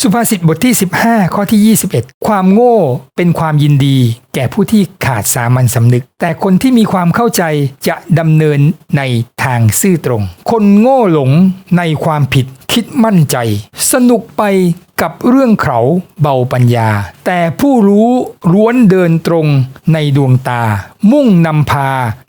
สุภาษิตบทที่ 15 ข้อที่ 21 ความโง่เป็นความยินดี แก่ผู้ที่ขาดสามัญสำนึก แต่คนที่มีความเข้าใจจะดำเนินในทางซื่อตรง คนโง่หลงในความผิดคิดมั่นใจ สนุกไป กับเรื่องเขาเบาปัญญา แต่ผู้รู้ล้วนเดินตรงในดวงตา มุ่งนำพา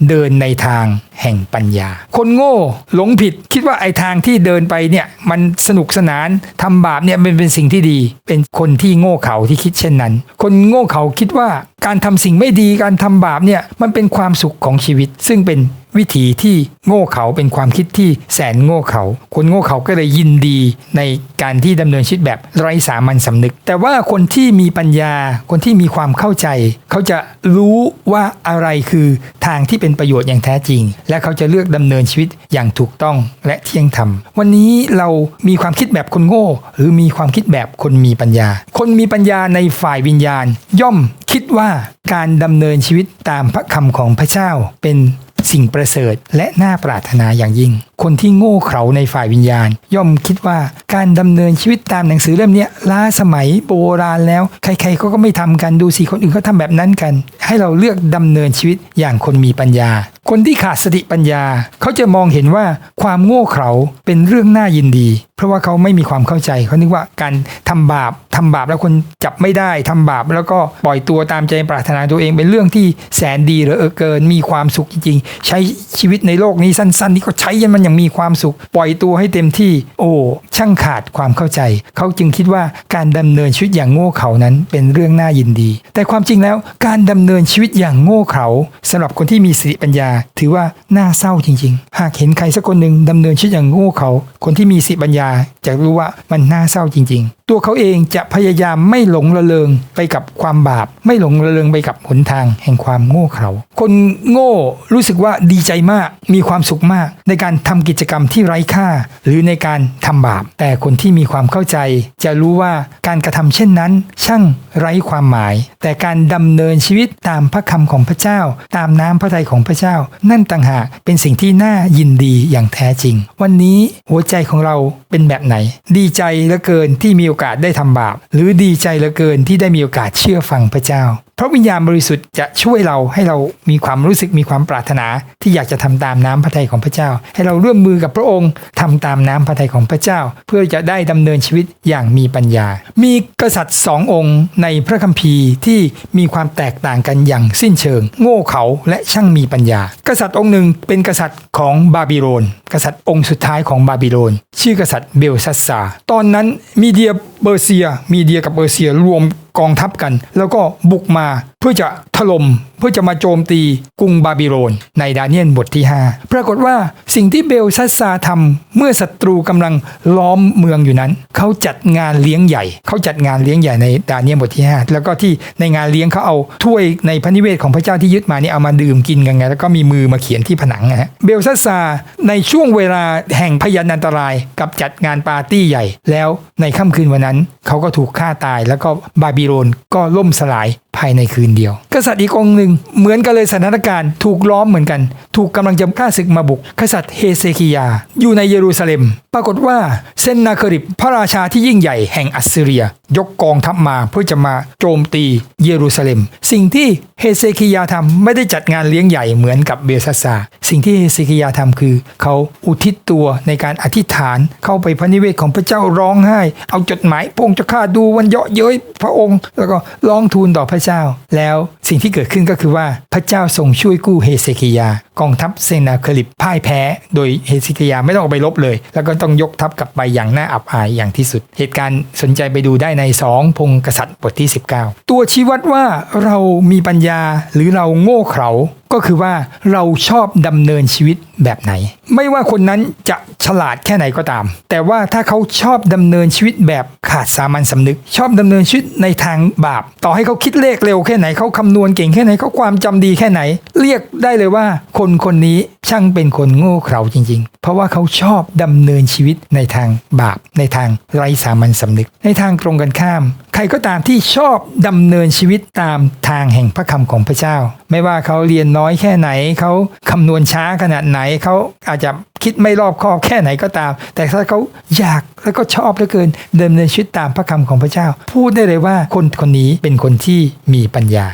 เดินในทางแห่งปัญญา คนโง่หลงผิดคิดว่าไอ้ทางที่เดินไปเนี่ยมันสนุกสนานทำบาปเนี่ยเป็นเป็นสิ่งที่ดี เป็นคนที่โง่เขาที่คิดเช่นนั้น คนโง่เขาคิดว่าการทำสิ่งไม่ดีการทำบาปเนี่ยมันเป็นความสุขของชีวิต ซึ่งเป็น วิถีที่โง่เขาเป็นความคิดที่แสนโง่เขา คนโง่เขาก็เลยยินดีในการที่ดำเนินชีวิตแบบไร้สามัญสำนึก แต่ว่าคนที่มีปัญญา คนที่มีความเข้าใจ เขาจะรู้ว่าอะไรคือทางที่เป็นประโยชน์อย่างแท้จริง และเขาจะเลือกดำเนินชีวิตอย่างถูกต้องและเที่ยงธรรม วันนี้เรามีความคิดแบบคนโง่ หรือมีความคิดแบบคนมีปัญญา คนมีปัญญาในฝ่ายวิญญาณ ย่อมคิดว่าการดำเนินชีวิตตามพระคำของพระเจ้าเป็น สิ่งประเสริฐและน่าปรารถนาอย่างยิ่ง คนที่โง่เขลาในฝ่ายวิญญาณ ย่อมคิดว่าการดำเนินชีวิตตามหนังสือเล่มนี้ล้าสมัยโบราณแล้ว ใครๆเขาก็ไม่ทำกันดูสิคนอื่นเขาทำแบบนั้นกัน ให้เราเลือกดำเนินชีวิตอย่างคนมีปัญญา คนที่ขาดสติปัญญา เขาจะมองเห็นว่าความโง่เขลาเป็นเรื่องน่ายินดี เพราะว่าเขาไม่มีความเข้าใจเขานึกว่าการทำบาปทำบาปแล้วคนจับไม่ได้ทำบาปแล้วก็ปล่อยตัวตามใจปรารถนาตัวเองเป็นเรื่องที่แสนดีเหลือเกินมีความสุขจริงใช้ชีวิตในโลกนี้สั้นๆนี่ก็ใช้ยันมันอย่างมีความสุข ปล่อยตัวให้เต็มที่ โอ้ช่างขาดความเข้าใจ เขาจึงคิดว่าการดำเนินชีวิตอย่างโง่เขลานั้นเป็นเรื่องน่ายินดี แต่ความจริงแล้วการดำเนินชีวิตอย่างโง่เขลาสำหรับคนที่มีสติปัญญา ถือว่าน่าเศร้าจริง ๆ หากเห็นใครสักคนหนึ่งดำเนินชีวิตอย่างโง่เขลาคนที่มีสติปัญญาจะรู้ว่ามันน่าเศร้าจริง ๆ ตัวเขาเองจะพยายามไม่หลงระเริงไปกับความบาป ไม่หลงระเริงไปกับหนทางแห่งความโง่เขลาคนโง่รู้สึกว่าดีใจมากมีความสุขมาก ในการทำกิจกรรมที่ไร้ค่า หรือในการทำบาป แต่คนที่มีความเข้าใจ จะรู้ว่าการกระทำเช่นนั้น ช่างไร้ความหมาย แต่การดำเนินชีวิตตามพระคำของพระเจ้า ตามน้ำพระทัยของพระเจ้า นั่นต่างหากเป็นสิ่งที่น่ายินดีอย่างแท้จริง วันนี้หัวใจของเราเป็นแบบไหนดีใจเหลือเกินที่มีโอกาสได้ทำบาป หรือดีใจเหลือเกินที่ได้มีโอกาสเชื่อฟังพระเจ้า พระวิญญาณบริสุทธิ์จะช่วยเราให้เรามีความรู้สึกมีความปรารถนา ที่อยากจะทำตามน้ำพระทัยของพระเจ้า ให้เราร่วมมือกับพระองค์ทำตามน้ำพระทัยของพระเจ้า เพื่อจะได้ดำเนินชีวิตอย่างมีปัญญา มีกษัตริย์สององค์ในพระคัมภีร์ที่มีความแตกต่างกันอย่างสิ้นเชิง โง่เขาและช่างมีปัญญา กษัตริย์องค์หนึ่งเป็นกษัตริย์ของบาบิโลน กษัตริย์องค์สุดท้ายของบาบิโลน ชื่อกษัตริย์เบลซัสซาตอนนั้นมีเดียเบอร์เซีย มีเดียกับเบอร์เซียรวม องทัพกัน แล้วก็บุกมาเพื่อจะถล่มเพื่อจะมาโจมตีกรุงบาบิโลน ในดาเนียลบทที่ 5 ปรากฏว่าสิ่งที่เบลซัสซาทำเมื่อศัตรูกำลังล้อมเมืองอยู่นั้น เขาจัดงานเลี้ยงใหญ่ เขาจัดงานเลี้ยงใหญ่ในดาเนียลบทที่ 5 แล้วก็ที่ในงานเลี้ยงเขาเอาถ้วยในพระนิเวศของพระเจ้าที่ยึดมานี่เอามาดื่มกินกันไงแล้วก็มีมือมาเขียนที่ผนังนะฮะเบลซัสซาในช่วงเวลาแห่งพยันอันตรายกับจัดงานปาร์ตี้ใหญ่ แล้วในค่ำคืนวันนั้น เขาก็ถูกฆ่าตายแล้วก็บาบิโลนก็ล่มสลายภายในคืนเดียว กษัตริย์อีกองหนึ่งเหมือนกันเลยสถานการณ์ถูกล้อมเหมือนกัน ถูกกำลังจะฆ่าศึกมาบุก กษัตริย์เฮเซคิยา อยู่ในเยรูซาเล็ม ปรากฏว่าเซนนาคริบพระราชาที่ยิ่งใหญ่แห่งอัสซีเรีย ยกกองทัพมาเพื่อจะมาโจมตีเยรูซาเล็ม สิ่งที่เฮเซคิยาทำไม่ได้จัดงานเลี้ยงใหญ่เหมือนกับเบลซัสซาสิ่งที่เฮเซคิยาทำคือ เขาอุทิศตัวในการอธิษฐานเข้าไปพระนิเวศของพระเจ้าร้องไห้ เอาจดหมายพรงจะฆ่าดูวันเยาะเย้ยพระองค์ แล้วก็ร้องทูลต่อพระเจ้า แล้วสิ่งที่เกิดขึ้นก็คือว่าพระเจ้าทรงช่วยกู้เฮเซคิยากองทัพเซนาเคลิปพ่ายแพ้ โดยเฮเซคิยาไม่ต้องออกไปลบเลย แล้วก็ต้องยกทัพกลับไปอย่างน่าอับอายอย่างที่สุด เหตุการณ์สนใจไปดูได้ในสองพงกษัตริย์บทที่ 19 ตัวชี้วัดว่าเรามีปัญญาหรือเราโง่เขลา ก็คือว่าเราชอบดำเนินชีวิตแบบไหน ไม่ว่าคนนั้นจะฉลาดแค่ไหนก็ตาม แต่ว่าถ้าเขาชอบดำเนินชีวิตแบบขาดสามัญสำนึก ชอบดำเนินชีวิตในทางบาป ต่อให้เขาคิดเลขเร็วแค่ไหนเขาคำนวณเก่งแค่ไหนเขาความจำดีแค่ไหน เรียกได้เลยว่าคนคนนี้ ช่างเป็นคนโง่เขลาจริง ๆ เพราะว่าเขาชอบดำเนินชีวิตในทางบาป ในทางไร้สามัญสำนึก ในทางตรงกันข้าม ใครก็ตามที่ชอบดำเนินชีวิตตามทางแห่งพระคำของพระเจ้า ไม่ว่าเขาเรียนน้อยแค่ไหน เขาคำนวณช้าขนาดไหนเขาอาจจะคิดไม่รอบคอบแค่ไหนก็ตาม แต่ถ้าเขาอยากแล้วก็ชอบเหลือเกินเดิมในชีวิตตามพระคำของพระเจ้า พูดได้เลยว่าคนคนนี้เป็นคนที่มีปัญญา